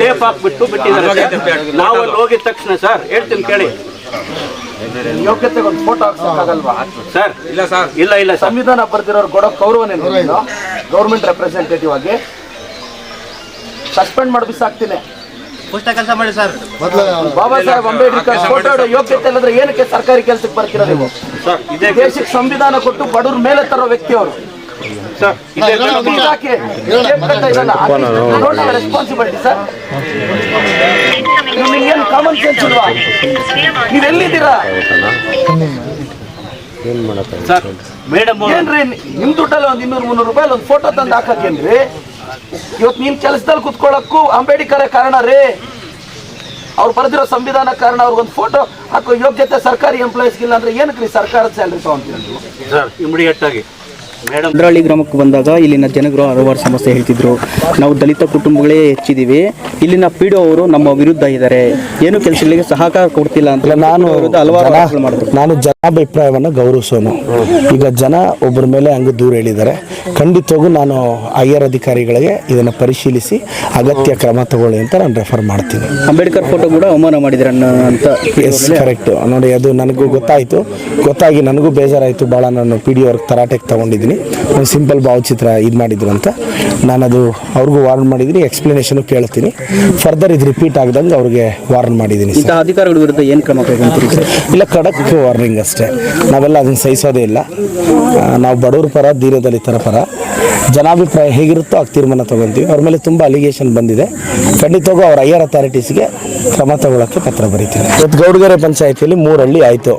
Tape ಹಾಕ್ಬಿಟ್ಟು ಬಿಟ್ಟಿದ್ದಾರೆ. ನಾವು ಅಲ್ಲಿ ಹೋಗಿದ ತಕ್ಷಣ ಸರ್ ಹೇಳ್ತೀನಿ ಕೇಳಿ. ಯೋಗ್ಯತೆಗೊಂದು ಫೋಟೋ ಹಾಕ್ಸೋಕ್ಕಾಗಲ್ವಾ ಸರ್ ಇಲ್ಲ ಸರ್. ಇಲ್ಲ ಇಲ್ಲ ಸಂವಿಧಾನ ಬರ್ತಿರೋರು ಕೊಡೋ ಗೌರವನೇ ಗೌರ್ಮೆಂಟ್ ರೆಪ್ರೆಸೆಂಟೇಟಿವ್ ಆಗಿ. ಸಸ್ಪೆಂಡ್ ಮಾಡಿ ಬಿಸಾಕ್ತೀನಿ. ಕೆಲಸ ಮಾಡಿ ಸರ್. ಬಾಬಾ ಸಾಹೇಬ್ ಅಂಬೇಡ್ಕರ್ ಫೋಟೋ ಯೋಗ್ಯತೆ ಇಲ್ಲದ್ರೆ ಏನಕ್ಕೆ ಸರ್ಕಾರಿ ಕೆಲಸಕ್ಕೆ ಬರ್ತೀರಾ ನೀವು? ಸರ್ ಇದೇ ದೇಶಕ್ಕೆ ಸಂವಿಧಾನ ಕೊಟ್ಟು ಬಡವ್ರ ಮೇಲೆ ತರೋ ವ್ಯಕ್ತಿ ಅವರು ರೆಸ್ಪಾನ್ಸಿಬಿಲಿಟಿ ಸರ್ ನಿಮ್ಗೆ ಏನು ಕಾಮನ್ ಸೆನ್ಸ್ ಇಲ್ವಾ? ನೀವು ಎಲ್ಲಿದ್ದೀರಾ? ಸರ್ ಮೇಡಮ್ ಏನ್ರಿ ನಿಮ್ ದುಡ್ಡಲ್ಲಿ ಒಂದು ಇನ್ನೂರು ಮುನ್ನೂರು ರೂಪಾಯಿ ಒಂದು ಫೋಟೋ ತಂದು ಹಾಕಕ್ಕೇನ್ರಿ? ಇವತ್ತು ನೀನ್ ಕೆಲಸದಲ್ಲಿ ಕುತ್ಕೊಳ್ಳಕ್ಕೂ ಅಂಬೇಡ್ಕರ್ ಕಾರಣ ರೀ. ಅವ್ರು ಬರೆದಿರೋ ಸಂವಿಧಾನ ಕಾರಣ ಅವ್ರಿಗೊಂದು ಫೋಟೋ ಹಾಕೋ ಯೋಗ್ಯತೆ ಸರ್ಕಾರಿ ಎಂಪ್ಲಾಯೀಸ್ಗಿಲ್ಲ ಅಂದ್ರೆ ಏನಕ್ಕೆ ರೀ ಸರ್ಕಾರದ ಸ್ಯಾಲ್ರಿ ತಗೊಂತೀರಿ ಸರ್ ಇಮಿಡಿಯೇಟ್ ಆಗಿ. ಮೇಡಮ್. ಭದ್ರಹಳ್ಳಿ ಗ್ರಾಮಕ್ಕೆ ಬಂದಾಗ ಇಲ್ಲಿನ ಜನಗಳು ಹಲವಾರು ಸಮಸ್ಯೆ ಹೇಳ್ತಿದ್ರು. ನಾವು ದಲಿತ ಕುಟುಂಬಗಳೇ ಹೆಚ್ಚಿದ್ದೀವಿ. ಇಲ್ಲಿನ ಪಿಡಿಒ ಅವರು ನಮ್ಮ ವಿರುದ್ಧ ಇದ್ದಾರೆ. ಏನು ಕೆಲಸಗಳಿಗೆ ಸಹಕಾರ ಕೊಡ್ತಿಲ್ಲ ಅಂತ ನಾನು ಹಲವಾರು ನಾನು ಜನಾಭಿಪ್ರಾಯವನ್ನು ಗೌರವಿಸೋನು. ಈಗ ಜನ ಒಬ್ಬರ ಮೇಲೆ ಹಂಗೆ ದೂರ ಹೇಳಿದ್ದಾರೆ. ಖಂಡಿತವಾಗೂ ನಾನು ಹೈಯರ್ ಅಧಿಕಾರಿಗಳಿಗೆ ಇದನ್ನು ಪರಿಶೀಲಿಸಿ ಅಗತ್ಯ ಕ್ರಮ ತಗೊಳ್ಳಿ ಅಂತ ನಾನು ರೆಫರ್ ಮಾಡ್ತೀನಿ. ಅಂಬೇಡ್ಕರ್ ಫೋಟೋ ಕೂಡ ಅವಮಾನ ಮಾಡಿದ್ರೆ ಅಂತ ಎಸ್ ಕರೆಕ್ಟ್ ನೋಡಿ ಅದು ನನಗೂ ಗೊತ್ತಾಯಿತು. ಗೊತ್ತಾಗಿ ನನಗೂ ಬೇಜಾರಾಯಿತು. ಭಾಳ ನಾನು ಪಿ ಡಿ ಅವ್ರಿಗೆ ತರಾಟೆಗೆ ತೊಗೊಂಡಿದ್ದೀನಿ. ಒಂದು ಸಿಂಪಲ್ ಭಾವಚಿತ್ರ ಇದು ಮಾಡಿದ್ರು ಅಂತ. ನಾನು ಅದು ಅವ್ರಿಗೂ ವಾರ್ನ್ ಮಾಡಿದ್ದೀನಿ ಎಕ್ಸ್ಪ್ಲನೇಷನು ಕೇಳ್ತೀನಿ. ಫರ್ದರ್ ಇದು ರಿಪೀಟ್ ಆಗ್ದಂಗೆ ಅವ್ರಿಗೆ ವಾರ್ನ್ ಮಾಡಿದ್ದೀನಿ ಅಧಿಕಾರಿಗಳ ವಿರುದ್ಧ ಏನು ಕ್ರಮ ಕೈಗೊಂಡಿದ್ದೀನಿ ಇಲ್ಲ ಖಡಕ್ ವಾರ್ನಿಂಗ್ ಅಷ್ಟೇ. ನಾವೆಲ್ಲ ಅದನ್ನು ಸಹಿಸೋದೇ ಇಲ್ಲ. ನಾವು ಬಡವ್ರ ಪರ ದೀನದಲಿತರ ಪರ. ಜನಾಭಿಪ್ರಾಯ ಹೇಗಿರುತ್ತೋ ಆಗ ತೀರ್ಮಾನ ತಗೊಂತೀವಿ. ಅವ್ರ ಮೇಲೆ ತುಂಬ ಅಲಿಗೇಷನ್ ಬಂದಿದೆ. ಖಂಡಿತವಾಗೂ ಅವ್ರ ಹೈಯರ್ ಅಥಾರಿಟೀಸ್ಗೆ ಕ್ರಮ ತಗೊಳ್ಳೋಕ್ಕೆ ಪತ್ರ ಬರೀತೀವಿ. ಇವತ್ತು ಗೌಡಗೆರೆ ಪಂಚಾಯತಿಯಲ್ಲಿ ಮೂರು ಹಳ್ಳಿ ಆಯಿತು.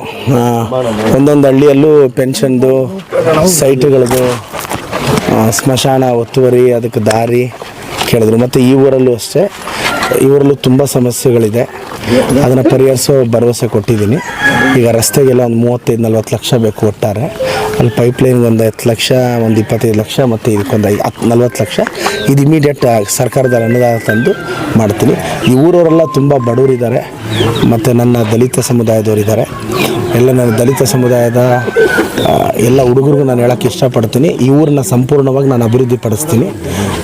ಒಂದೊಂದು ಹಳ್ಳಿಯಲ್ಲೂ ಪೆನ್ಷನ್ದು ಸೈಟ್ಗಳದು ಆ, ಸ್ಮಶಾನ ಒತ್ತುವರಿ ಅದಕ್ಕೆ ದಾರಿ ಕೇಳಿದ್ರು. ಮತ್ತು ಈ ಊರಲ್ಲೂ ಅಷ್ಟೇ. ಈ ಊರಲ್ಲೂ ತುಂಬ ಸಮಸ್ಯೆಗಳಿದೆ. ಅದನ್ನು ಪರಿಹರಿಸೋ ಭರವಸೆ ಕೊಟ್ಟಿದ್ದೀನಿ. ಈಗ ರಸ್ತೆಗೆಲ್ಲ ಒಂದು ಮೂವತ್ತೈದು, ನಲ್ವತ್ತು ಲಕ್ಷ ಬೇಕು ಒಟ್ಟಾರೆ. ಅಲ್ಲಿ ಪೈಪ್ಲೈನ್ಗೆ ಒಂದು ಹತ್ತು ಲಕ್ಷ, ಒಂದು ಇಪ್ಪತ್ತೈದು ಲಕ್ಷ ಮತ್ತು ಇದಕ್ಕೊಂದು ಐ ಹತ್ತು, ನಲ್ವತ್ತು ಲಕ್ಷ ಇದು ಇಮಿಡಿಯೇಟ್ ಸರ್ಕಾರದ ಅನುದಾನ ತಂದು ಮಾಡ್ತೀನಿ. ಈ ಊರವರೆಲ್ಲ ತುಂಬ ಬಡವರಿದ್ದಾರೆ. ಮತ್ತು ನನ್ನ ದಲಿತ ಸಮುದಾಯದವರಿದ್ದಾರೆ. ಎಲ್ಲ ನನ್ನ ದಲಿತ ಸಮುದಾಯದ ಎಲ್ಲ ಹುಡುಗರಿಗೂ ನಾನು ಹೇಳೋಕ್ಕೆ ಇಷ್ಟಪಡ್ತೀನಿ. ಈ ಊರನ್ನ ಸಂಪೂರ್ಣವಾಗಿ ನಾನು ಅಭಿವೃದ್ಧಿ ಪಡಿಸ್ತೀನಿ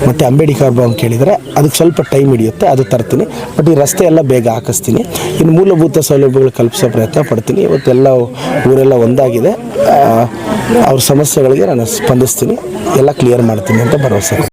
ಮತ್ತು ಅಂಬೇಡ್ಕರ್ ಭವನ್ ಕೇಳಿದರೆ ಅದಕ್ಕೆ ಸ್ವಲ್ಪ ಟೈಮ್ ಹಿಡಿಯುತ್ತೆ, ಅದು ತರ್ತೀನಿ. ಬಟ್ ಈ ರಸ್ತೆ ಎಲ್ಲ ಬೇಗ ಹಾಕಿಸ್ತೀನಿ. ಇನ್ನು ಮೂಲಭೂತ ಸೌಲಭ್ಯಗಳು ಕಲ್ಪಿಸೋ ಪ್ರಯತ್ನ ಪಡ್ತೀನಿ. ಇವತ್ತೆಲ್ಲ ಊರೆಲ್ಲ ಒಂದಾಗಿದೆ. ಅವ್ರ ಸಮಸ್ಯೆಗಳಿಗೆ ನಾನು ಸ್ಪಂದಿಸ್ತೀನಿ. ಎಲ್ಲ ಕ್ಲಿಯರ್ ಮಾಡ್ತೀನಿ ಅಂತ ಭರವಸೆ